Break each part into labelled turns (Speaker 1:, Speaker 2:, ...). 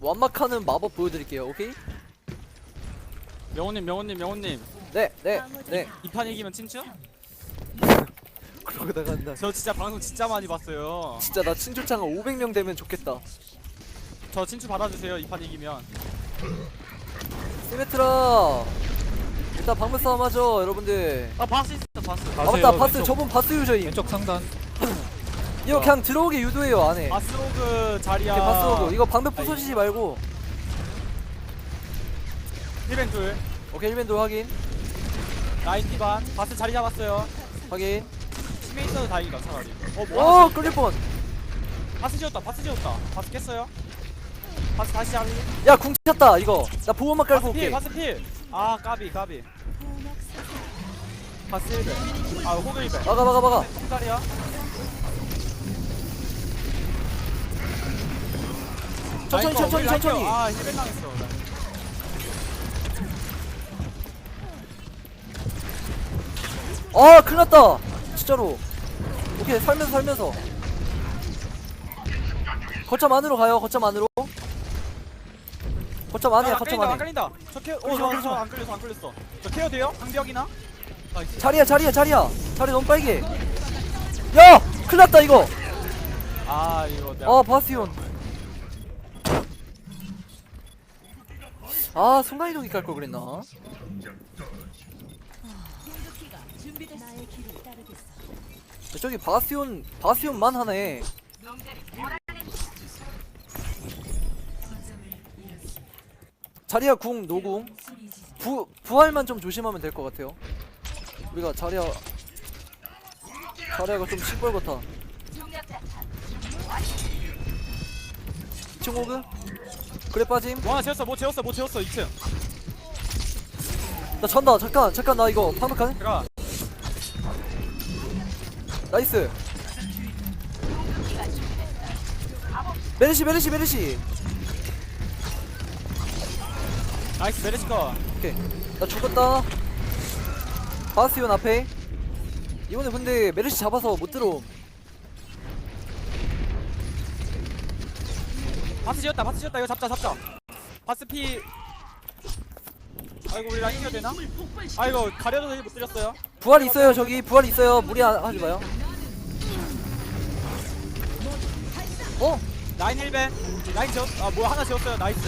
Speaker 1: 완막하는 마법 보여드릴게요. 오케이?
Speaker 2: 명호님 명호님 명호님
Speaker 1: 네, 네, 네.
Speaker 2: 이 판 이기면 친추?
Speaker 1: 그러다가
Speaker 2: 나저 진짜 방송 진짜 많이 봤어요
Speaker 1: 진짜 나 친추창 500명 되면 좋겠다.
Speaker 2: 저 친추 받아주세요 이 판 이기면
Speaker 1: 시메트라. 일단 방문 싸움 하죠, 여러분들.
Speaker 2: 아 바스 있어 바스
Speaker 1: 아 맞다, 바스
Speaker 3: 왼쪽,
Speaker 1: 저분 바스 유저임.
Speaker 3: 왼쪽 상단
Speaker 1: 이거 그냥 들어오게 유도해요 안에.
Speaker 2: 바스로그 자리야.
Speaker 1: 이렇게 바스 오고 이거 방벽 부서지지 말고.
Speaker 2: 1벤 둘.
Speaker 1: 오케이 1밴드 확인,
Speaker 2: 라인 티반. 바스 자리 잡았어요.
Speaker 1: 확인.
Speaker 2: 팀에 있어도 다행이다 차라리.
Speaker 1: 어오
Speaker 2: 뭐야?
Speaker 1: 끌릴 뻔.
Speaker 2: 바스 지웠다 바스 지웠다. 바스 깼어요? 바스 다시 자리
Speaker 1: 야궁 찼다 이거. 나 보호막 깔고
Speaker 2: 바스
Speaker 1: 올게.
Speaker 2: 필 바스 필 아 까비 까비. 바스 1벤. 아 호그 1벤.
Speaker 1: 막아 막아 막아.
Speaker 2: 자리야
Speaker 1: 천천히 천천히 천천히.
Speaker 2: 아 1벤 당했어
Speaker 1: 아 큰일 났다. 진짜로. 오케이 살면서 살면서. 거점 안으로 가요 거점 안으로. 거점 안이야
Speaker 2: 안
Speaker 1: 거점
Speaker 2: 끌린다 안
Speaker 1: 안에
Speaker 2: 끌린다. 저 케어 어,
Speaker 1: 끌리지
Speaker 2: 저,
Speaker 1: 마.
Speaker 2: 안 끌렸어 안 끌렸어. 저 케어 돼요? 방벽이나? 나이스.
Speaker 1: 자리야 자리야 자리야. 자리 너무 빨개. 야! 큰일 났다 이거.
Speaker 2: 아 이거 내가
Speaker 1: 아 바스티온 아 순간이동기 깔걸 그랬나? 저기 바스티온 바스티온만 하네. 자리야 궁 노궁. 부 부활만 좀 조심하면 될 것 같아요. 우리가 자리야 자리야가 좀 시뻘겋다 2층 호그 그래 빠짐?
Speaker 2: 뭐 하나 재웠어 뭐 재웠어 뭐 재웠어 2층.
Speaker 1: 나 전다 잠깐 잠깐 나 이거 방벽하네.
Speaker 2: 들어가.
Speaker 1: 나이스. 메르시 메르시 메르시.
Speaker 2: 나이스 메르시커
Speaker 1: 오케이. 나 죽었다. 바스티온 앞에. 이번에 근데 메르시 잡아서 못 들어옴
Speaker 2: 바스 지었다 바스 지었다. 이거 잡자 잡자. 바스 피. 아이고 우리 라인 이겨야 되나? 아이고 가려져서 힐못 드렸어요.
Speaker 1: 부활 있어요 저기. 부활 있어요. 무리 안- 하지 마요. 어?
Speaker 2: 라인 1벤 라인 지웠 아 뭐야 하나 지웠어요. 나이스.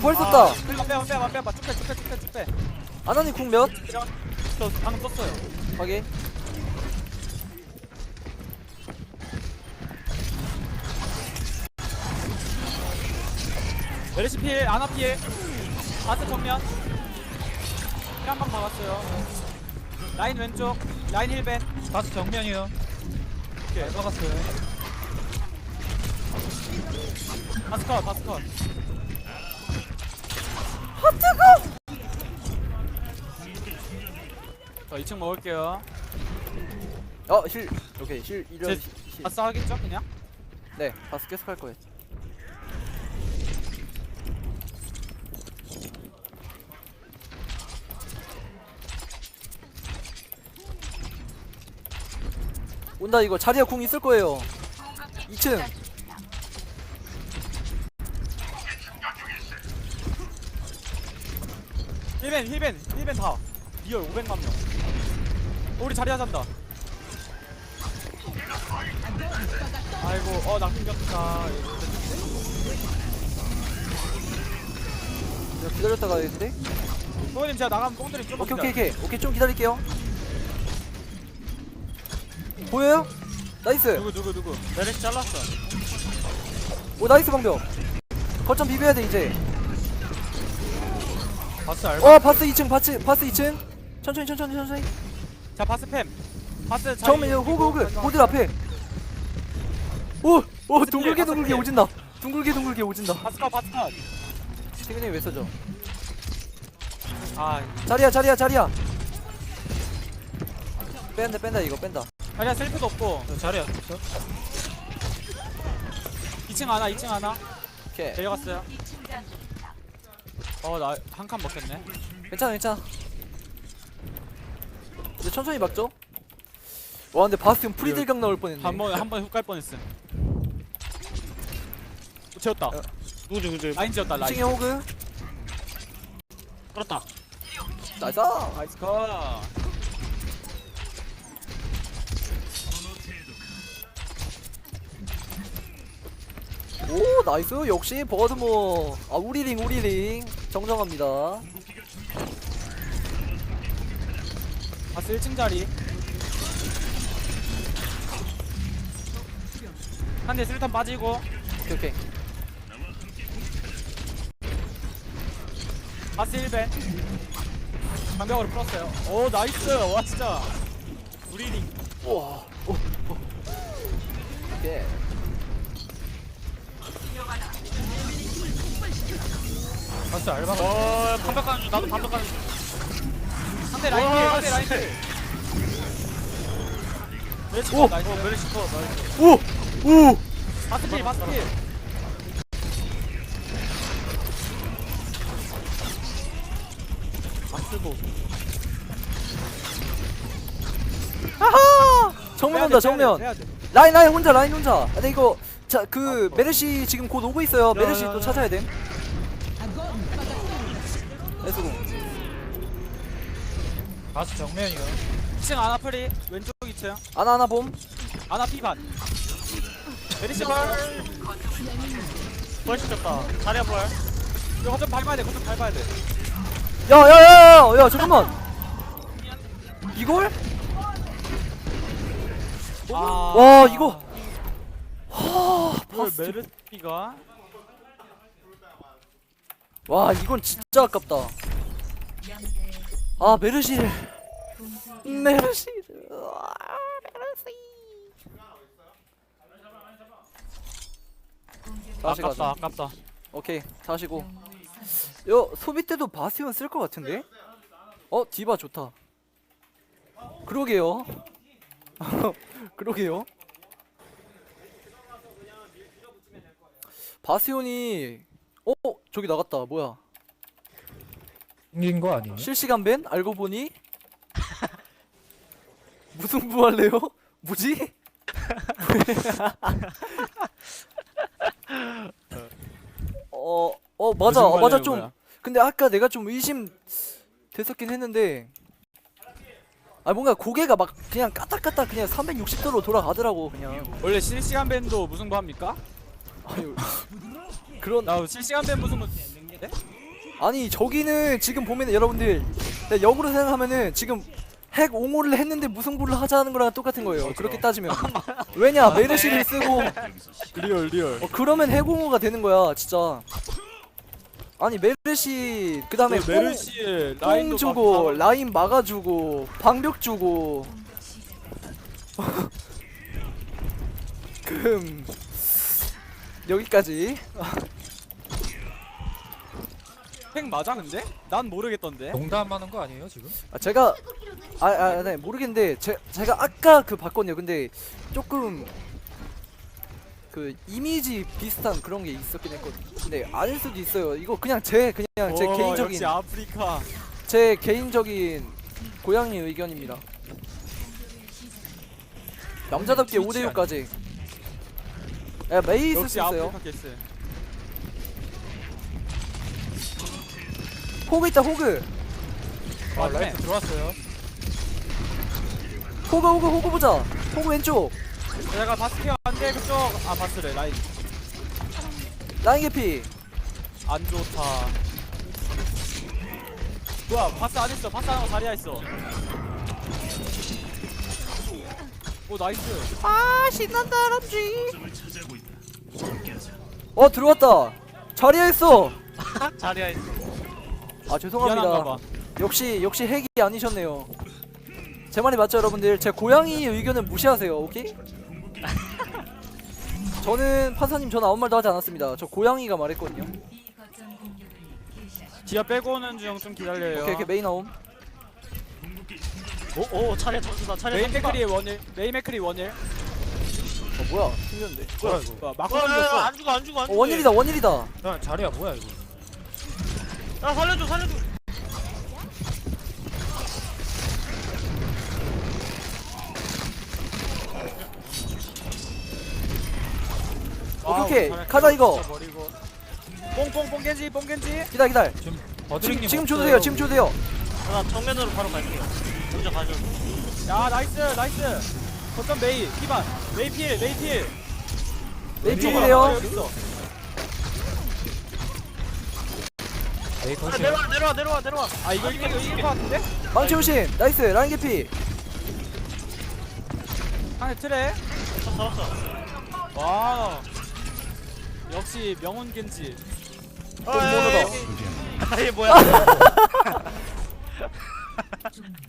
Speaker 1: 부활 썼다.
Speaker 2: 빼봐 빼봐 빼봐 빼봐 쭉빼 쭉빼 쭉빼 쭉빼.
Speaker 1: 아나니 궁 몇?
Speaker 2: 저 방금 썼어요.
Speaker 1: 확인
Speaker 2: 메르시 필 아나 필 바스 정면. 한방 박았어요. 라인 왼쪽 라인 1벤.
Speaker 3: 바스 정면이요.
Speaker 2: 오케이.
Speaker 3: 막았어요.
Speaker 2: 바스 컷 바스 컷. 자 2층 먹을게요.
Speaker 1: 어힐. 오케이 힐 이런
Speaker 2: 제-
Speaker 1: 힐.
Speaker 2: 바스 하겠죠 그냥?
Speaker 1: 네 바스 계속 할 거예요 온다 이거. 자리야 궁 있을 거예요. 2층.
Speaker 2: 힐벤 힐벤 힐벤 다. 리얼 500만 명. 어, 우리 자리 하잔다. 아이고 어나 끊겼다.
Speaker 1: 기다렸다가 했는데?
Speaker 2: 소원님 제가 나가면 뽕들이 좀
Speaker 1: 오케이 오케이 오케이. 오케이 좀 기다릴게요 보여요? 나이스.
Speaker 2: 누구 누구 누구? 메르시 잘랐어.
Speaker 1: 오 나이스 방벽. 거점 비벼야 돼 이제.
Speaker 3: 바스 알바.
Speaker 1: 어 바스 2층 바스 바스 2층. 천천히 천천히 천천히.
Speaker 2: 자 바스 팸. 바스 자리.
Speaker 1: 처음에 호그 호그. 호들 앞에. 오오
Speaker 2: 바스
Speaker 1: 둥글게 둥글게
Speaker 2: 바스.
Speaker 1: 오진다. 둥글게 둥글게 오진다.
Speaker 2: 바스 컷 바스
Speaker 1: 최근에 왜 써져?
Speaker 2: 아,
Speaker 1: 자리야 자리야 자리야. 뺀다 뺀다 이거 뺀다
Speaker 2: 자리야 셀프도 없고.
Speaker 3: 자리 없어?
Speaker 2: 2층 하나 2층 하나.
Speaker 1: 오케이.
Speaker 2: 내려갔어요. 어 나 한 칸 먹혔네.
Speaker 1: 괜찮아 괜찮아. 이제 천천히 막죠? 와 근데 바스티온 프리딜각 나올 뻔했네.
Speaker 2: 한번 한 번 훅 갈 뻔했음. 채웠다.
Speaker 1: 어.
Speaker 4: 누구지 누구지?
Speaker 2: 라인 지었다 라인.
Speaker 1: 2층에 호그.
Speaker 4: 끌었다.
Speaker 1: 나이스.
Speaker 2: 나이스 컷
Speaker 1: 오 나이스. 역시 버드모. 아 우리링 우리링. 정정합니다.
Speaker 2: 바스 1층 자리. 한대 수류탄 빠지고.
Speaker 1: 오케이 오케이.
Speaker 2: 바스 1벤. 방벽으로 풀었어요. 오 나이스. 와 진짜. 우리링.
Speaker 1: 우와. 오, 오. 오케이
Speaker 3: 바스 알바.
Speaker 4: 어 반벽 가는 중 나도 반벽 가는 중.
Speaker 2: 상대 라인 필 상대 라인 필 멸치
Speaker 1: 오!
Speaker 2: 나이스 나이스.
Speaker 1: 오! 오!
Speaker 2: 바스 필 바스 필 바스도
Speaker 1: 아하! 정면 온다 정면. 라인 라인 혼자 라인 혼자. 아, 근데 이거 자 그 메르시 지금 곧 오고 있어요. 메르시
Speaker 3: 야,
Speaker 1: 또
Speaker 3: 야,
Speaker 1: 찾아야 됨 레츠고
Speaker 3: 바스 정면이요.
Speaker 2: 2층 아나 프리 왼쪽 2층.
Speaker 1: 아나 하나 봄.
Speaker 2: 아나 피반. 메리시 발
Speaker 4: 벌써 졌다. 자리 한번
Speaker 2: 이거 거점 밟아야 돼 거점 밟아야 돼.
Speaker 1: 야야야야 야 잠깐만. 이걸?
Speaker 2: 아,
Speaker 1: 와 이거. 하
Speaker 2: 이걸
Speaker 1: 파스
Speaker 2: 메르티가
Speaker 1: 와 이건 진짜 아깝다. 아 메르시를. 메르시를. 아, 메르시. 다시
Speaker 2: 아깝다
Speaker 1: 가자.
Speaker 2: 아깝다.
Speaker 1: 오케이 다시 고. 요 소비 때도 바스티온 쓸 것 같은데? 어 디바 좋다. 그러게요. 그러게요. 바스티온이 어 저기 나갔다 뭐야
Speaker 3: 생긴 거 아니에요?
Speaker 1: 실시간 밴 알고 보니 무슨 부할래요? 뭐지? 어, 어 맞아, 어, 맞아 좀. 근데 아까 내가 좀 의심 됐었긴 했는데, 아 뭔가 고개가 막 그냥 까딱까딱 그냥 360도로 돌아가더라고 그냥.
Speaker 2: 원래 실시간 밴도 무승부 합니까?
Speaker 1: 아유, 그런
Speaker 2: 나 실시간 밴 무승부 네?
Speaker 1: 아니 저기는 지금 보면 여러분들 네, 역으로 생각하면은 지금 핵 옹호를 했는데 무승부를 하자는 거랑 똑같은 거예요. 그렇게 따지면. 왜냐? 메르시를 쓰고.
Speaker 2: 리얼 리얼.
Speaker 1: 어, 그러면 핵 옹호가 되는 거야 진짜. 아니 메르시 그 다음에
Speaker 2: 메르시
Speaker 1: 뽕
Speaker 2: 라인도
Speaker 1: 주고
Speaker 2: 막
Speaker 1: 라인 막아주고 방벽 주고. 금 여기까지
Speaker 2: 핵 맞아 근데? 난 모르겠던데
Speaker 3: 농담하는 거 아니에요 지금?
Speaker 1: 아, 제가 아, 아, 네 모르겠는데 제, 제가 아까 그 봤거든요. 근데 조금 그 이미지 비슷한 그런 게 있었긴 했거든요. 근데 아닐 수도 있어요. 이거 그냥 제 그냥 제
Speaker 2: 오,
Speaker 1: 개인적인
Speaker 2: 역시 아프리카
Speaker 1: 제 개인적인 고양이 의견입니다. 남자답게
Speaker 3: 트위치
Speaker 1: 5대 6까지. 야 메이 있을 수
Speaker 2: 역시
Speaker 1: 있어요.
Speaker 2: 아프리카
Speaker 1: 호그 있다 호그.
Speaker 3: 아
Speaker 2: 맞네.
Speaker 3: 라이트 들어왔어요.
Speaker 1: 호그 호그 호그 보자. 호그 왼쪽.
Speaker 2: 내가 바스 케어 안돼 그쪽 아 바스래 라인
Speaker 1: 라인 개피.
Speaker 2: 안 좋다 뭐야 바스 안 했어 바스 안 하고 자리야 있어 오 나이스.
Speaker 1: 아 신난다 람쥐. 어 들어왔다. 자리에 있어.
Speaker 4: 자리야 있어.
Speaker 1: 아 죄송합니다.
Speaker 2: 미안한가봐.
Speaker 1: 역시 역시 핵이 아니셨네요. 제 말이 맞죠 여러분들? 제 고양이 의견은 무시하세요 오케이? 저는 판사님 전 아무 말도 하지 않았습니다. 저 고양이가 말했거든요.
Speaker 2: 디아 빼고 오는 중 좀 기다려요.
Speaker 1: 오케이 오케이 메인 나옴
Speaker 4: 오 오 차례 점수다 차례
Speaker 2: 메인
Speaker 4: 점수다
Speaker 2: 맥크리 원일 메인 맥크리 원일
Speaker 1: 어 뭐야 튕겼는데
Speaker 3: 뭐야 이거?
Speaker 2: 뭐야
Speaker 4: 어,
Speaker 2: 마커
Speaker 4: 야, 야, 안 죽어 안 죽어 안
Speaker 1: 어
Speaker 4: 죽어
Speaker 1: 원일이다 원일이다
Speaker 3: 야 자리야 뭐야 이거?
Speaker 4: 야 살려줘 살려줘
Speaker 2: 와우,
Speaker 1: 오케이,
Speaker 2: 잘했어.
Speaker 1: 가자, 이거.
Speaker 2: 버리고. 뽕뽕 뽕겐지 뽕겐지
Speaker 1: 기다 기다.
Speaker 3: 지금
Speaker 1: 지금
Speaker 3: 버드링님
Speaker 1: 지금
Speaker 3: 없어요.
Speaker 1: 줘도 돼요. 지금 줘도 돼요.
Speaker 4: 나 정면으로 바로 갈게요 먼저 가죠
Speaker 2: 야 나이스 나이스 거점 메이 피반 메이 필 메이 필
Speaker 1: 메이
Speaker 2: 왼쪽으로
Speaker 1: 필이에요.
Speaker 2: 와, 여기 있어.
Speaker 3: 메이
Speaker 4: 아,
Speaker 3: 컷이요.
Speaker 4: 내려와 내려와 내려와 내려와
Speaker 2: 아 이거 이거 이거 이길 것 같은데?
Speaker 1: 망치 오신. 나이스. 라인 개피.
Speaker 2: 상대 트레
Speaker 4: 잡았어
Speaker 2: 와 역시 명훈 겐지
Speaker 4: 아,
Speaker 1: 모노다.
Speaker 4: 여기. 아, 얘 뭐야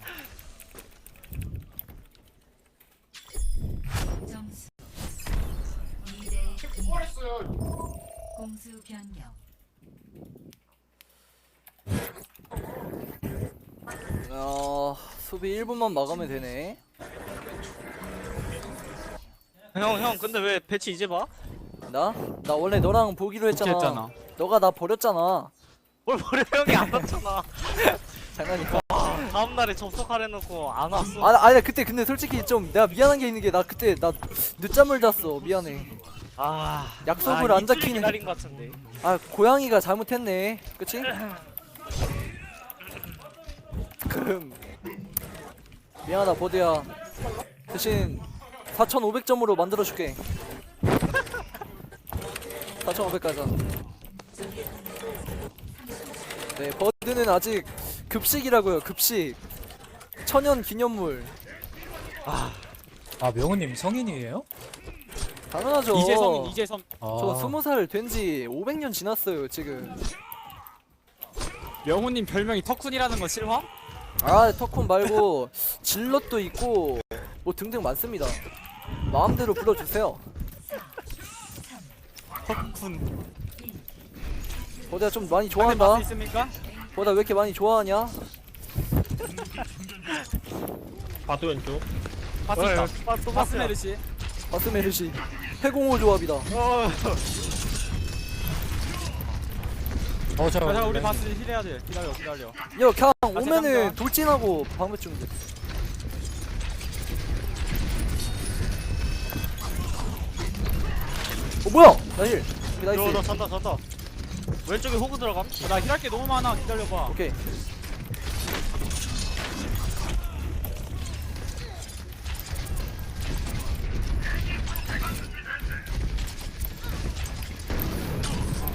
Speaker 5: 공수 변경
Speaker 1: 어 수비 1분만 막으면 되네.
Speaker 4: 형, 형, 근데 왜 배치 이제 봐?
Speaker 1: 나? 나 원래 너랑 보기로 했잖아.
Speaker 2: 했잖아.
Speaker 1: 너가 나 버렸잖아.
Speaker 4: 뭘 버려 형이 안 왔잖아.
Speaker 1: 장난이야.
Speaker 4: 다음 날에 접속하래 놓고 안 왔어.
Speaker 1: 아, 아니 그때 근데 솔직히 좀 내가 미안한 게 있는 게 나 그때 나 늦잠을 잤어. 미안해.
Speaker 4: 아,
Speaker 1: 약속을
Speaker 4: 아,
Speaker 1: 안 지키는-
Speaker 4: 기다린 것 같은데.
Speaker 1: 아 고양이가 잘못했네. 그치? 금. 미안하다 버드야. 대신 4,500점으로 만들어줄게. 4,500 가자. 네 버드는 아직 급식이라고요. 급식. 천연 기념물.
Speaker 3: 아 명훈님 성인이에요?
Speaker 1: 당연하죠.
Speaker 2: 이제 성인 이제 성
Speaker 3: 아,
Speaker 1: 저 스무 살 된 지 500년 지났어요 지금.
Speaker 2: 명훈님 별명이 터쿤이라는 거 실화?
Speaker 1: 아 터콘 말고 질럿도 있고 뭐 등등 많습니다. 마음대로 불러주세요.
Speaker 2: 터쿤
Speaker 1: 보다 좀 많이 좋아한다.
Speaker 2: 있습니까?
Speaker 1: 보다 왜 이렇게 많이 좋아하냐?
Speaker 6: 바도 왼쪽
Speaker 2: 바스
Speaker 4: 어,
Speaker 2: 있다
Speaker 4: 어, 또
Speaker 2: 바스
Speaker 4: 봤어요.
Speaker 2: 메르시
Speaker 1: 바스메르시 해공호 조합이다.
Speaker 3: 어,
Speaker 2: 저자 잠깐 우리 바스 힐해야 돼 기다려 기다려
Speaker 1: 야 그냥
Speaker 2: 아,
Speaker 1: 오면은
Speaker 2: 죄송합니다.
Speaker 1: 돌진하고 방금 좀. 어 뭐야? 나힐.
Speaker 4: 요, 너
Speaker 1: 나이스.
Speaker 4: 잔다, 잔다. 왼쪽에 호그 들어감.
Speaker 2: 어, 나 힐할 게 너무 많아 기다려봐
Speaker 1: 오케이.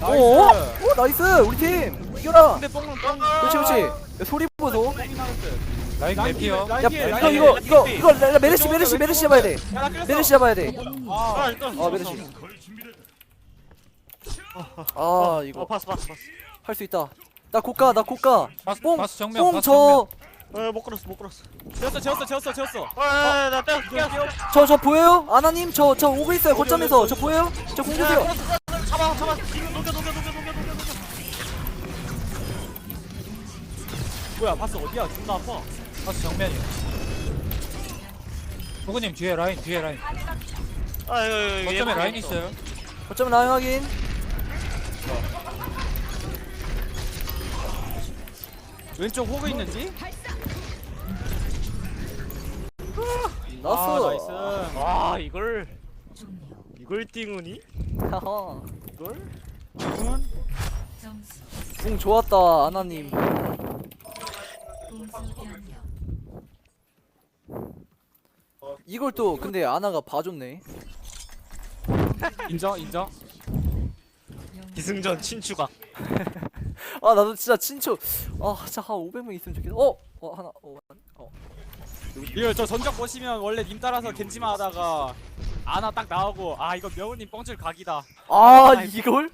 Speaker 1: 오, 오, 오, 나이스, 우리 팀 이겨라.
Speaker 2: 근데 뽕은 뽕
Speaker 1: 그렇지, 그렇지. 야, 소리 보소.
Speaker 3: 라인 개피요.
Speaker 1: 야, 이거 이거 이거 이거 라- 라- 메르시 메르시 메르시 잡아야 돼. 메르시 잡아야 돼.
Speaker 2: 아
Speaker 4: 아, 일단.
Speaker 1: 아 메르시. 아 이거
Speaker 4: 어, 봤어, 봤어, 봤어.
Speaker 1: 할 수 있다. 나 고가, 나 고가.
Speaker 3: 바스,
Speaker 1: 뽕,
Speaker 3: 바스 정면. 바스
Speaker 1: 뽕,
Speaker 3: 정면.
Speaker 4: 어, 못 끌었어, 못 끌었어.
Speaker 2: 지웠어 지웠어 지웠어 지웠어
Speaker 4: 아, 나 떼어, 떼어.
Speaker 1: 저, 저 보여요? 아나님, 저, 저 오고 있어요. 거점에서. 저 보여요? 저 공주세요.
Speaker 4: 잡아, 잡아. 이거 녹여, 녹여, 녹여, 녹여, 녹여, 녹여.
Speaker 2: 뭐야 바스 어디야 존나 아파
Speaker 3: 바스 정면이요. 호구님 뒤에 라인 뒤에 라인.
Speaker 4: 아, 이거, 이거, 이거.
Speaker 3: 거점에
Speaker 4: 얘만
Speaker 3: 라인
Speaker 4: 있어.
Speaker 3: 있어요.
Speaker 1: 거점 라인 확인.
Speaker 2: 왼쪽 호그 있는지?
Speaker 1: 나스.
Speaker 2: 아 나이스
Speaker 4: 와, 이걸, 이걸 띵우니?
Speaker 1: 하하.
Speaker 4: 이걸?
Speaker 5: 점수
Speaker 1: 궁 좋았다, 아나님.
Speaker 5: 공수 변경
Speaker 1: 이걸 또 근데 아나가 봐줬네.
Speaker 2: 인정 인정
Speaker 4: 기승전 친추가.
Speaker 1: 아 나도 진짜 친추. 아 진짜 한 500명 있으면 좋겠어. 어, 어 하나, 어, 한- 어.
Speaker 2: 이거 저 전적 보시면 원래 님 따라서 겐지만 하다가 아나 딱 나오고 아 이거 명훈님 뻥칠 각이다
Speaker 1: 아 이걸?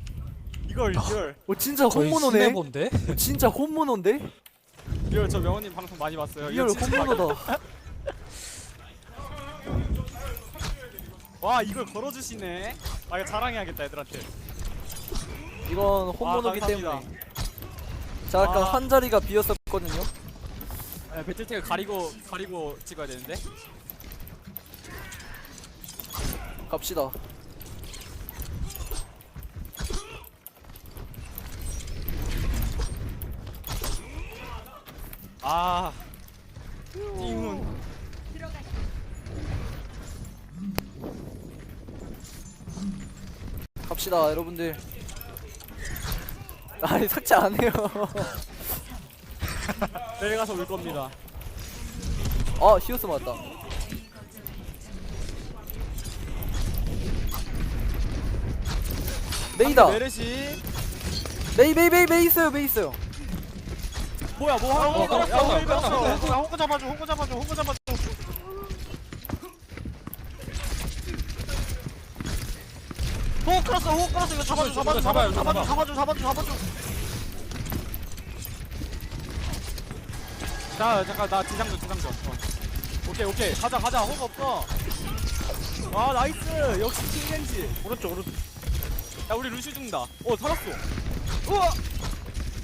Speaker 2: 이걸 이걸
Speaker 1: 어 진짜 홈모노네. 어, 진짜 홈모노인데?
Speaker 2: 이걸 저 명훈님 방송 많이 봤어요
Speaker 1: 이걸 홈모노다.
Speaker 2: 와 이걸 걸어주시네 아 이거 자랑해야겠다 애들한테
Speaker 1: 이건 홈모노기
Speaker 2: 아, 감사합니다.
Speaker 1: 때문에. 자 아까
Speaker 2: 아.
Speaker 1: 한 자리가 비었었거든요.
Speaker 2: 네, 배틀택을 가리고 가리고 찍어야 되는데
Speaker 1: 갑시다.
Speaker 2: 아 띵훈
Speaker 1: 갑시다 여러분들. 아니 삭제 안 해요
Speaker 2: 내려가서 울 겁니다.
Speaker 1: 아 히오스 맞다 메이다
Speaker 2: 메르시.
Speaker 1: 메이 메이 메이 메이 있어요 메이 있어요
Speaker 2: 뭐야 뭐 하는
Speaker 4: 홍구
Speaker 2: 거야? 야,
Speaker 4: 홍구 끌었어? 홍구 홍구 잡아줘 홍구 잡아줘 홍구 잡아줘 호흡 끌었어 호흡 끌었어 이거 잡아줘 잡아줘 잡아줘
Speaker 3: 잡아.
Speaker 4: 잡아줘 잡아줘 잡아줘
Speaker 2: 자 잠깐 나 지상전 지상전. 어. 오케이 오케이 가자 가자 호흡 없어. 아 나이스 역시 킹겐지.
Speaker 4: 오른쪽 오른쪽
Speaker 2: 야 우리 루시 죽는다. 어 살았어. 우와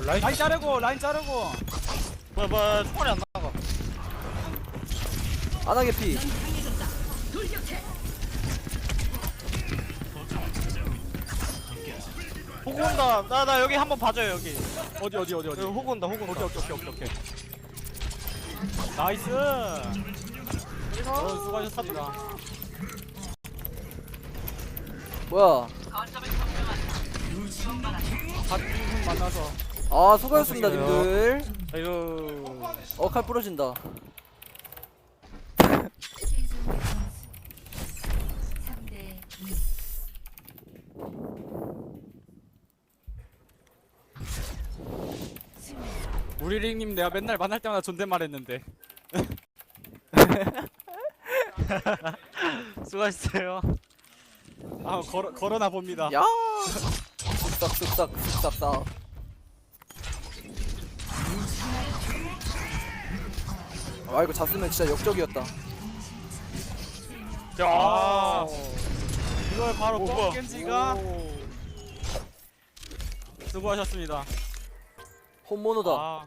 Speaker 3: 라인
Speaker 2: 라인 자르고 라인 자르고.
Speaker 4: 뭐야 뭐야 총알이 안 나가
Speaker 1: 안하게 피
Speaker 4: 호구 온다 나 나 여기 한번 봐줘요 여기
Speaker 2: 어디 어디 어디
Speaker 4: 여기
Speaker 2: 어디.
Speaker 4: 호구 온다 호구 온다
Speaker 2: 오케이 오케이 오케이 오케이. 나이스. 어 수고하셨습니다.
Speaker 1: 뭐야
Speaker 2: 같은 만나서.
Speaker 1: 아 수고하셨습니다. 님들
Speaker 4: 아이고
Speaker 1: 어 칼 부러진다
Speaker 5: 최종 점수 3대 2. 수면
Speaker 2: 우리 링님 내가 맨날 만날 때마다 존댓말 했는데.
Speaker 4: 수고하셨어요
Speaker 2: 아 걸어 걸어나 봅니다.
Speaker 1: 야 쓱싹 쓱싹 쓱싹 싹. 아 이거 잤으면 진짜 역적이었다.
Speaker 4: 야.
Speaker 2: 이걸 바로
Speaker 4: 뭐야.
Speaker 2: 뻥겐지가 수고하셨습니다.
Speaker 1: 홈모노다.
Speaker 2: 아